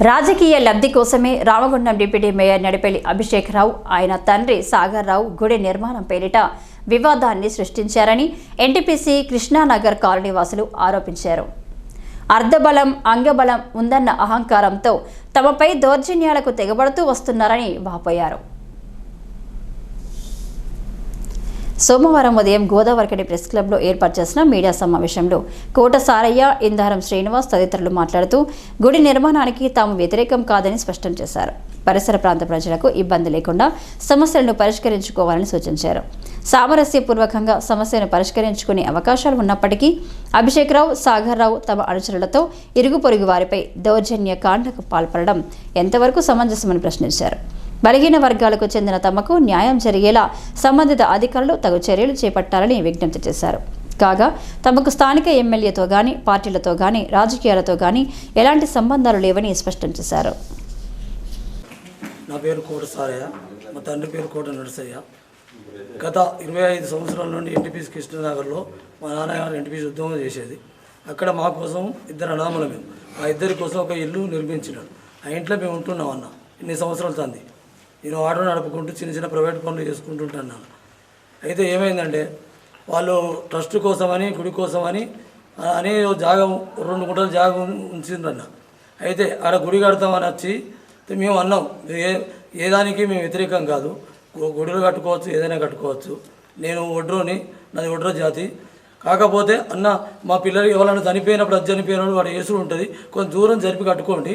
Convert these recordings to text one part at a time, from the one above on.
రాజకీయ లబ్ధి కోసమే రామగుండం డిప్యూటీ మేయర్ నడిపెల్లి అభిషేక్రావు ఆయన తండ్రి సాగర్ రావు గుడి నిర్మాణం పేరిట వివాదాన్ని సృష్టించారని ఎన్టీపీసీ కృష్ణానగర్ కాలనీ వాసులు ఆరోపించారు. అర్ధబలం అంగబలం ఉందన్న అహంకారంతో తమపై దౌర్జన్యాలకు తెగబడుతూ వస్తున్నారని వాపోయారు. సోమవారం ఉదయం గోదావరికడి ప్రెస్ క్లబ్లో ఏర్పాటు చేసిన మీడియా సమావేశంలో కోట సారయ్య ఇందారం శ్రీనివాస్ తదితరులు మాట్లాడుతూ గుడి నిర్మాణానికి తాము వ్యతిరేకం కాదని స్పష్టం చేశారు. పరిసర ప్రాంత ప్రజలకు ఇబ్బంది లేకుండా సమస్యలను పరిష్కరించుకోవాలని సూచించారు. సామరస్యపూర్వకంగా సమస్యను పరిష్కరించుకునే అవకాశాలు ఉన్నప్పటికీ అభిషేక్రావు సాగర్రావు తమ అనుచరులతో ఇరుగు పొరుగు వారిపై దౌర్జన్య కాండకు పాల్పడడం ఎంతవరకు సమంజసమని ప్రశ్నించారు. బలహీన వర్గాలకు చెందిన తమకు న్యాయం జరిగేలా సంబంధిత అధికారులు తగు చర్యలు చేపట్టాలని విజ్ఞప్తి చేశారు. కాగా తమకు స్థానిక ఎమ్మెల్యేతో గాని పార్టీలతో గాని రాజకీయాలతో గాని ఎలాంటి సంబంధాలు లేవని స్పష్టం చేశారు. నా పేరు కోట సారయ్య. మా తండ్రి పేరు కోట నరసయ్య. గత ఇరవై ఐదు సంవత్సరాల నుండి ఎన్టీపీసీ కృష్ణనగర్లో మా నాన్నగారు ఎన్టీపీసీ ఉద్యోగం చేసేది. అక్కడ మా కోసం ఇద్దరు అనామలు మేము ఆ ఇద్దరి కోసం ఒక ఇల్లు నిర్మించినాడు ఆ ఇంట్లో మేము ఉంటున్నాం అన్న. ఇన్ని సంవత్సరాలు తంది. నేను ఆటో నడుపుకుంటూ చిన్న చిన్న ప్రైవేట్ పనులు చేసుకుంటుంటాను. అయితే ఏమైందంటే వాళ్ళు ట్రస్ట్ కోసమని గుడి కోసమని అనే అని జాగం రెండు గుంటల జాగం ఉంచిందన్న అయితే ఆడ గుడి కడతామని వచ్చి మేము అన్నాం ఏ ఏ దానికి మేము వ్యతిరేకం కాదు. గుడులు కట్టుకోవచ్చు ఏదైనా కట్టుకోవచ్చు. నేను ఒడ్రోని నాది ఒడ్రో జాతి. కాకపోతే అన్న మా పిల్లలు ఎవరైనా చనిపోయినప్పుడు అది చనిపోయినప్పుడు వాడు ఏసుడు ఉంటుంది. కొంచెం దూరం జరిపి కట్టుకోండి.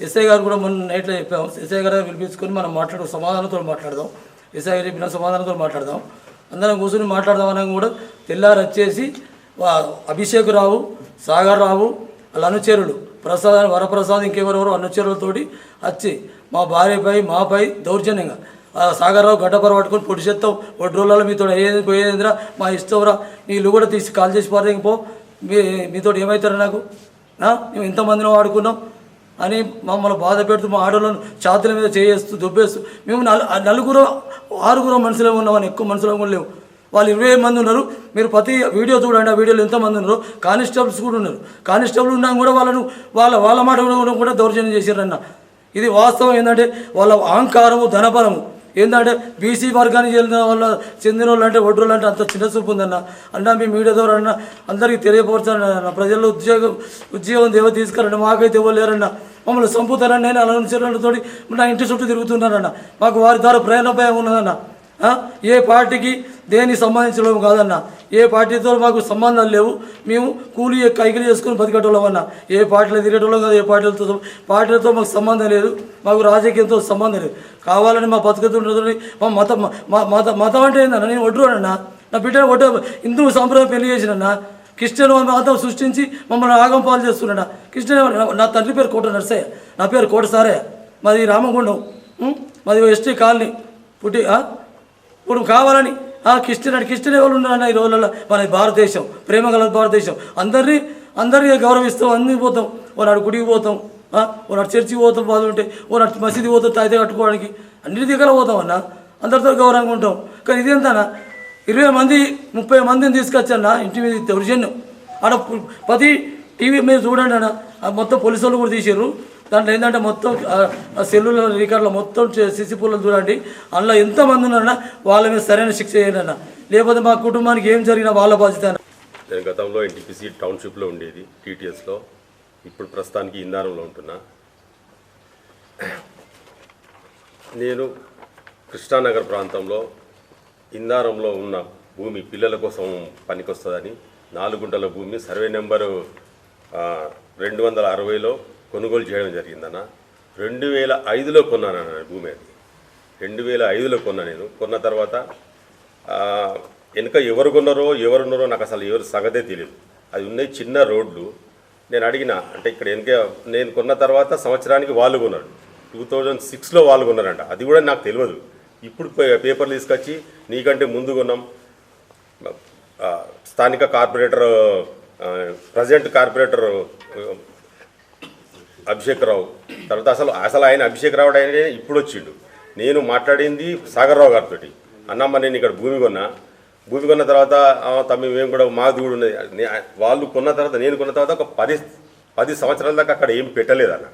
ఎస్ఐ గారు కూడా మొన్న నైట్లో చెప్పాము ఎస్ఐ గారు పిలిపించుకొని మనం మాట్లాడు సమాధానంతో మాట్లాడదాం. ఎస్ఐ గారు చెప్పిన సమాధానంతో మాట్లాడదాం. అందరం కూర్చొని మాట్లాడదాం అనగా కూడా తెల్లారి వచ్చేసి అభిషేక్ రావు సాగర్ రావు వాళ్ళ అనుచరులు ప్రసాద్ వరప్రసాద్ ఇంకెవరెవరు అనుచరులతోటి వచ్చి మా భార్యపై మాపై దౌర్జన్యంగా ఆ సాగర్రావు గడ్డపర పట్టుకొని పొడి చేస్తాం ఒడ్డు రోజులలో మీతో ఏది పోయేదిరా మా ఇష్టంరా నీళ్ళు కూడా తీసి కాల్ చేసి పారేం పో మీ మీతో ఏమవుతారా నాకు? మేము ఎంతమందినో వాడుకున్నాం. అని మమ్మల్ని బాధ పెడుతూ మా ఆడోళ్ళను ఛాతుల మీద చేయేస్తూ దుబ్బేస్తూ మేము నలు నలుగురు ఆరుగురు మనుషులే ఉన్నామని ఎక్కువ మనుషులు కూడా లేవు. వాళ్ళు ఇరవై మంది ఉన్నారు. మీరు ప్రతి వీడియో చూడండి ఆ వీడియోలో ఎంతమంది ఉన్నారు. కానిస్టేబుల్స్ కూడా ఉన్నారు. కానిస్టేబుల్ ఉన్నా కూడా వాళ్ళను వాళ్ళ వాళ్ళ మాట కూడా కూడా దౌర్జన్యం చేశారన్న ఇది వాస్తవం ఏంటంటే వాళ్ళ అహంకారము ధనబలము. ఏంటంటే బీసీ వర్గానికి చెందిన వాళ్ళ చెందిన వాళ్ళు అంటే ఒడ్రోళ్ళు అంటే అంత చిన్న చూపు ఉందన్న. అన్న మీ మీడియా ద్వారా అన్న అందరికీ తెలియపరచాను అన్న. ప్రజల్లో ఉద్యోగం ఉద్యోగం దేవ తీసుకురండి మాకైతే ఇవ్వలేరన్న. మమ్మల్ని చంపుతారని నేను అలంచరణతో నా ఇంటి చుట్టూ తిరుగుతున్నానన్న. మాకు వారి ద్వారా ప్రేరణభయం ఉన్నదన్న. ఏ పార్టీకి దేనికి సంబంధించడం కాదన్న. ఏ పార్టీతో మాకు సంబంధాలు లేవు. మేము కూలి కైకిలు చేసుకుని బతికేటోళ్ళం అన్న. ఏ పార్టీలో తిరిగేటోళ్ళం కాదు ఏ పార్టీలతో పార్టీలతో మాకు సంబంధం లేదు. మాకు రాజకీయంతో సంబంధం లేదు. కావాలని మా బతుకుతుంటుంది మా మతం మా మత మతం అంటే ఏందన్న? నేను ఒడ్రునన్నా నా బిడ్డ ఒడ్డు హిందూ సంప్రదాయం పెళ్ళి చేసినన్న. క్రిస్టియన్ మతం సృష్టించి మమ్మల్ని ఆగం పాలు చేస్తున్నాడా? క్రిస్టియన్ నా తండ్రి పేరు కోట నర్సయ్య. నా పేరు కోట సారయ్య. మాది రామగుండం. మాది ఎస్టీ కాలనీ. పుట్టి ఇప్పుడు కావాలని క్రిస్టియన్ అంటే క్రిస్టియన్ ఎవరు ఉన్నారన్న ఈ రోజులలో? మన భారతదేశం ప్రేమ గల భారతదేశం. అందరినీ అందరినీ గౌరవిస్తాం అన్నీ పోతాం. ఓనాడు గుడికి పోతాం ఆ? చర్చికి పోతాం బాగుంటే ఓనాడు మసీది పోతాం తాయితే కట్టుకోవడానికి. అన్ని దగ్గర పోతాం అన్న. అందరితో గౌరవంగా ఉంటాం. కానీ ఇదేంతనా ఇరవై మంది ముప్పై మందిని తీసుకొచ్చన్న ఇంటి మీద దౌర్జన్యం ఆడ ప్రతి టీవీ మీద చూడండి అన్న. ఆ మొత్తం పోలీసు వాళ్ళు కూడా తీసారు దాంట్లో ఏంటంటే మొత్తం సెల్లుల రికార్డులో మొత్తం సిసి పూలను చూడండి. అందులో ఎంతమంది ఉన్నారన్నా వాళ్ళ మీద సరైన శిక్ష చేయండి లేకపోతే మా కుటుంబానికి ఏం జరిగినా వాళ్ళ బాధ్యత నేను గతంలో ఎన్టీపీసీ టౌన్షిప్లో ఉండేది టీటీఎస్లో. ఇప్పుడు ప్రస్తుతానికి ఇందారంలో ఉంటున్నా. నేను కృష్ణానగర్ ప్రాంతంలో ఇందారంలో ఉన్న భూమి పిల్లల కోసం పనికొస్తుందని నాలుగు గుంటల భూమి సర్వే నెంబరు రెండు వందల అరవైలో కొనుగోలు చేయడం జరిగిందన్న. రెండు వేల ఐదులో కొన్నాను భూమి అది. రెండు వేల ఐదులో కొన్నా నేను. కొన్న తర్వాత వెనుక ఎవరు కొన్నారో ఎవరున్నారో నాకు అసలు ఎవరు సంగతే తెలియదు అది ఉన్నాయి చిన్న రోడ్లు. నేను అడిగిన అంటే ఇక్కడ వెనక నేను కొన్న తర్వాత సంవత్సరానికి వాళ్ళు కొన్నారు. టూ థౌజండ్ సిక్స్లో వాళ్ళు కొన్నారంట. అది కూడా నాకు తెలియదు. ఇప్పుడు పే- పేపర్లు తీసుకొచ్చి నీకంటే ముందు కొన్నాం. స్థానిక corporator present corporator Abhishek Rao తర్వాత అసలు అసలు ఆయన అభిషేక్ రావు ఆయన ఇప్పుడు వచ్చిండు నేను మాట్లాడింది సాగర్ రావు గారితో అన్నమ్మ నేను ఇక్కడ భూమి కొన్నా. భూమి కొన్న తర్వాత తమ్మి మేము కూడా మాది కూడా ఉన్నది. వాళ్ళు కొన్న తర్వాత నేను కొన్న తర్వాత ఒక పది పది సంవత్సరాల దాకా అక్కడ ఏం పెట్టలేదు అన్న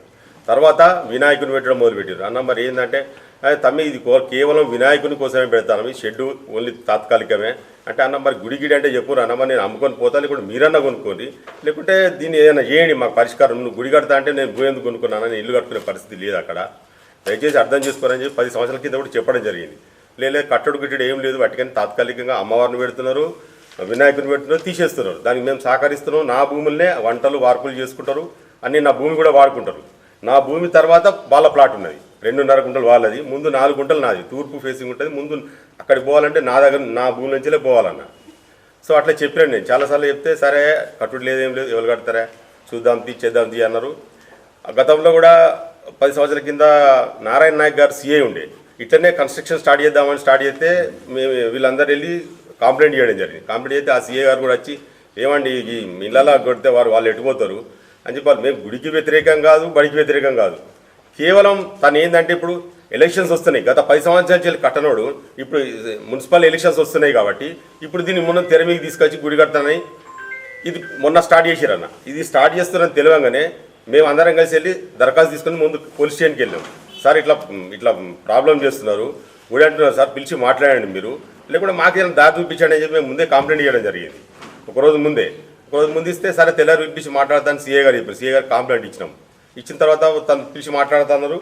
తర్వాత వినాయకుని పెట్టడం మొదలుపెట్టారు అన్న మరి ఏంటంటే తమ్మి ఇది కో- కేవలం వినాయకుని కోసమే పెడతాను. ఈ షెడ్ ఓన్లీ తాత్కాలికమే. అంటే అన్న మరి గుడి గిడి అంటే చెప్పురు అన్న మరి నేను అమ్ముకొని పోతాను లేకుంటే మీరన్నా కొనుక్కోండి. లేకుంటే దీన్ని ఏదైనా చేయండి మాకు పరిష్కారం. నువ్వు గుడి కడతా అంటే నేను భూమి ఎందుకు కొనుక్కున్నాను నేను ఇల్లు కట్టుకునే పరిస్థితి లేదు అక్కడ. దయచేసి అర్థం చేసుకోరని చెప్పి పది సంవత్సరాల కింద కూడా చెప్పడం జరిగింది. లేదు కట్టడు గిట్టడు ఏం లేదు. వాటికని తాత్కాలికంగా అమ్మవారిని పెడుతున్నారు వినాయకుని పెడుతున్నారు తీసేస్తున్నారు. దానికి మేము సహకరిస్తున్నాం. నా భూములనే వంటలు వార్పులు చేసుకుంటారు. అన్నీ నా భూమి కూడా వాడుకుంటారు. నా భూమి తర్వాత వాళ్ళ ప్లాట్ ఉన్నది. రెండున్నర గుంటలు వాళ్ళది ముందు నాలుగు గుంటలు నాది. తూర్పు ఫేసింగ్ ఉంటుంది ముందు అక్కడికి పోవాలంటే నా దగ్గర నా భూమి నుంచిలే పోవాలన్న. సో అట్లా చెప్పాను నేను. చాలాసార్లు చెప్తే సరే కట్టుడు లేదేం లేదు ఎవరు కడతారా? చూద్దాం తీ చేద్దాం తీ అన్నారు. ఆ గతంలో కూడా పది సంవత్సరాల కింద నారాయణ నాయక్ గారు సీఏ ఉండే. ఇట్లనే కన్స్ట్రక్షన్ స్టార్ట్ చేద్దామని స్టార్ట్ చేస్తే మేము వీళ్ళందరూ వెళ్ళి కంప్లైంట్ చేయడం జరిగింది. కంప్లైంట్ చేస్తే ఆ సీఏ గారు కూడా వచ్చి ఏమండి ఈ ఇళ్ళలా కొడితే వారు వాళ్ళు ఎట్టుపోతారు అని చెప్పాలి మేము గుడికి వ్యతిరేకం కాదు బడికి వ్యతిరేకం కాదు. కేవలం తను ఏంటంటే ఇప్పుడు ఎలక్షన్స్ వస్తున్నాయి. గత పది సంవత్సరాల కట్టనోడు ఇప్పుడు మున్సిపల్ ఎలక్షన్స్ వస్తున్నాయి కాబట్టి ఇప్పుడు దీన్ని మొన్న తెర మీద తీసుకొచ్చి గుడి కడతానని ఇది మొన్న స్టార్ట్ చేసిరన్న. ఇది స్టార్ట్ చేస్తున్నారని తెలియగానే మేము అందరం కలిసి వెళ్ళి దరఖాస్తు తీసుకుని ముందు పోలీస్ స్టేషన్కి వెళ్ళాం. సార్ ఇట్లా ఇట్లా ప్రాబ్లం చేస్తున్నారు. గుడి అంటున్నారు సార్ పిలిచి మాట్లాడండి మీరు. లేకుంటే మాకేదైనా దారి చూపించండి అని చెప్పి మేము ముందే కంప్లైంట్ చేయడం జరిగింది. ఒకరోజు ముందే. ఒకరోజు ముందు ఇస్తే సరే తెల్లారి విప్పించి మాట్లాడతాను సీఏ గారు చెప్పారు. సీఏ గారు కంప్లైంట్ ఇచ్చినాం. ఇచ్చిన తర్వాత తను పిలిచి మాట్లాడుతున్నారు.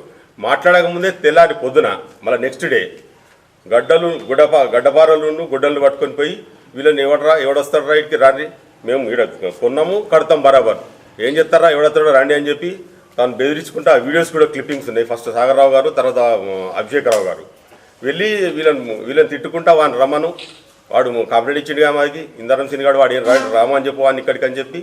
మాట్లాడకముందే తెల్లారి పొద్దున మళ్ళీ నెక్స్ట్ డే గడ్డలు గుడ్డప గడ్డపారలు గుడ్డలు పట్టుకొని పోయి వీళ్ళని ఎవడరా ఎవడొస్తారా ఇటుకి రండి మేము ఈడ కొన్నాము కడతాం బరాబర్. ఏం చెప్తారా ఎవడొస్తాడో రండి అని చెప్పి తను బెదిరించుకుంటే ఆ వీడియోస్ కూడా క్లిప్పింగ్స్ ఉన్నాయి. ఫస్ట్ సాగర్రావు గారు తర్వాత అభిషేక్ రావు గారు. వెళ్ళి వీళ్ళని వీళ్ళని తిట్టుకుంటా వాడిని రమ్మను. వాడు కంప్లైంట్ ఇచ్చిండుగా మాది ఇందరం సినిగాడు వాడు రామ అని చెప్పు వాడిని ఇక్కడికి అని చెప్పి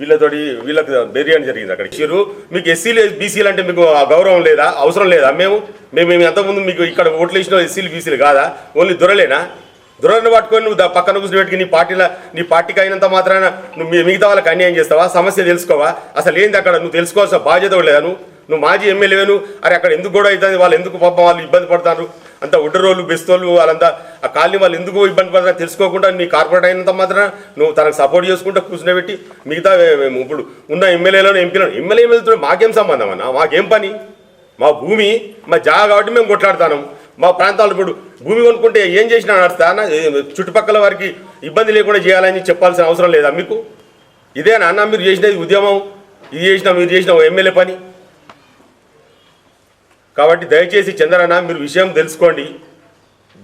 వీళ్ళతోటి వీళ్ళకి బెరియని జరిగింది అక్కడ ఇచ్చారు మీకు ఎస్సీలు బీసీలు అంటే మీకు ఆ గౌరవం లేదా? అవసరం లేదా? మేము మేము మేము ఎంతకుముందు మీకు ఇక్కడ ఓట్లు వేసిన ఎస్సీలు బీసీలు కాదా? ఓన్లీ దొరలేనా? దురదను పట్టుకొని నువ్వు పక్కన కూర్చుని పెట్టుకుని నీ పార్టీలో నీ పార్టీకి అయినంత మాత్రాన నువ్వు మీ- మిగతా వాళ్ళకి అన్యాయం చేస్తావా? సమస్య తెలుసుకోవా? అసలు ఏంది అక్కడ? నువ్వు తెలుసుకోవాల్సిన బాధ్యత కూడా లేదా నువ్వు? నువ్వు మాజీ ఎమ్మెల్యేను అరే అక్కడ ఎందుకు కూడా అవుతుంది? వాళ్ళు ఎందుకు పాపం వాళ్ళు ఇబ్బంది పడతారు? అంత ఉడ్డరోళ్ళు బెస్తోళ్ళు వాళ్ళంతా ఆ కాలనీ వాళ్ళు ఎందుకు ఇబ్బంది పడతారు తెలుసుకోకుండా నీ కార్పొరేట్ అయినంత మాత్రం నువ్వు తనకు సపోర్ట్ చేసుకుంటూ కూర్చుని మిగతా ఇప్పుడు ఉన్న ఎమ్మెల్యేలను ఎంపీలను ఎమ్మెల్యే ఎమ్మెల్యేతో మాకేం సంబంధం అన్న? మాకేం పని? మా భూమి మా జాగా కాబట్టి మేము కొట్లాడుతాను మా ప్రాంతాలు ఇప్పుడు భూమి కొనుక్కుంటే ఏం చేసినా నడుస్తా అన్న? చుట్టుపక్కల వారికి ఇబ్బంది లేకుండా చేయాలని చెప్పాల్సిన అవసరం లేదా మీకు? ఇదే నాన్న మీరు చేసినది ఉద్యమం ఇది చేసిన మీరు చేసిన ఎమ్మెల్యే పని. కాబట్టి దయచేసి చంద్రన్న మీరు విషయం తెలుసుకోండి.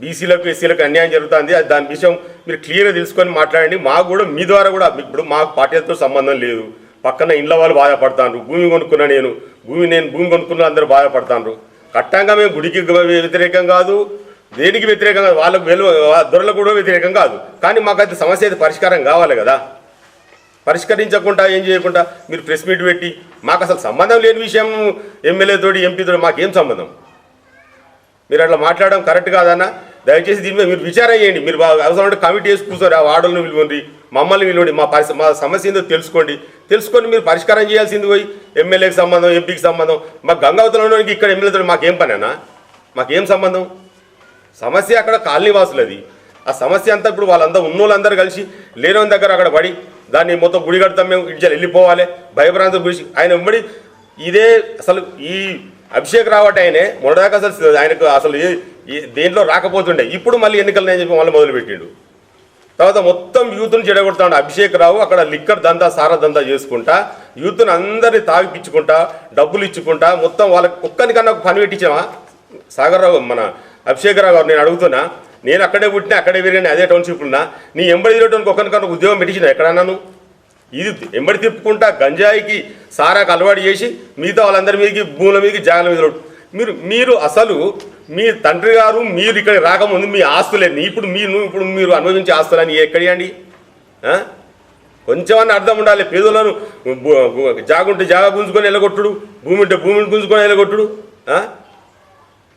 బీసీలకు ఎస్సీలకు అన్యాయం జరుగుతుంది. అది దాని విషయం మీరు క్లియర్గా తెలుసుకొని మాట్లాడండి. మాకు కూడా మీ ద్వారా కూడా మీకు ఇప్పుడు మాకు పార్టీలతో సంబంధం లేదు. పక్కన ఇండ్ల వాళ్ళు బాధపడతాను భూమి కొనుక్కున్నా నేను భూమి నేను భూమి కొనుక్కున్న అందరూ బాధపడతాను కట్టంగా మేము గుడికి వ్యతిరేకం కాదు. దేనికి వ్యతిరేకం కాదు? వాళ్ళకు వెలువ దొరలకు కూడా వ్యతిరేకం కాదు. కానీ మాకు అది సమస్య అయితే పరిష్కారం కావాలి కదా. పరిష్కరించకుండా ఏం చేయకుండా మీరు ప్రెస్ మీట్ పెట్టి మాకు అసలు సంబంధం లేని విషయం ఎమ్మెల్యేతోటి ఎంపీతోటి మాకేం సంబంధం? మీరు అట్లా మాట్లాడడం కరెక్ట్ కాదన్న? దయచేసి దీని మీద మీరు విచారం చేయండి. మీరు బాగా అవసరం కమిటీ వేసి కూర్చోరు ఆ వార్డులను విలువండి మమ్మల్ని విలువండి. మా పరిస్థితి మా సమస్య ఏందో తెలుసుకోండి. తెలుసుకొని మీరు పరిష్కారం చేయాల్సింది పోయి ఎమ్మెల్యేకి సంబంధం ఎంపీకి సంబంధం. మా గంగావతలంలోనికి ఇక్కడ ఎమ్మెల్యేతో మాకేం పని మాకేం సంబంధం? సమస్య అక్కడ కాలనీ అది ఆ సమస్య అంతా ఇప్పుడు వాళ్ళందరూ ఉన్నోళ్ళందరూ కలిసి లేని దగ్గర అక్కడ పడి దాన్ని మొత్తం గుడి కడతాం మేము ఇడ్జలు వెళ్ళిపోవాలి భయభ్రాంతం గురించి ఆయన ఉమ్మడి ఇదే అసలు ఈ అభిషేక్ రావట్ ఆయనే మొదటిదాకా అసలు ఆయనకు అసలు దేంట్లో రాకపోతుండే. ఇప్పుడు మళ్ళీ ఎన్నికలు నేను చెప్పి మళ్ళీ మొదలుపెట్టిండు. తర్వాత మొత్తం యూత్ను చెడగొడతాడు. అభిషేక్ రావు అక్కడ లిక్కర్ దందా సారా దందా చేసుకుంటా. యూత్ను అందరినీ తాగిపించుకుంటా డబ్బులు ఇచ్చుకుంటా. మొత్తం వాళ్ళకి ఒక్కరికన్నా ఒక పని పెట్టించామా? సాగర్ రావు మన అభిషేక్ రావు గారు నేను అడుగుతున్నా. నేను అక్కడే పుట్టినా అక్కడే పెరిగిన అదే టౌన్షిప్ ఉన్నా. నీ ఎంబడి తిరగడానికి ఒక్కరికన్నా ఉద్యోగం పెట్టించిన ఎక్కడన్నాను ఇది ఎంబడి తిప్పుకుంటా గంజాయికి సారాకు అలవాటు చేసి మిగతా వాళ్ళందరి మీదకి భూముల మీదకి జాగల మీద మీరు మీరు అసలు మీ తండ్రి గారు మీరు ఇక్కడ రాకముందు మీ ఆస్తులేని ఇప్పుడు మీరు ఇప్పుడు మీరు అనుభవించే ఆస్తులని ఎక్కడియండి ఆ? కొంచెమన్నా అర్థం ఉండాలి. పేదలను జాగుంటే జాగా గుంజుకొని వెళ్ళగొట్టుడు భూమి ఉంటే భూమిని గుంజుకొని వెళ్ళగొట్టుడు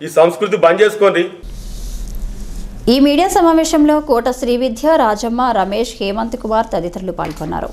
ఈ సంస్కృతి బంద్ చేసుకోండి. ఈ మీడియా సమావేశంలో కోట శ్రీవిద్య రాజమ్మ రమేష్ హేమంత్ కుమార్ తదితరులు పాల్గొన్నారు.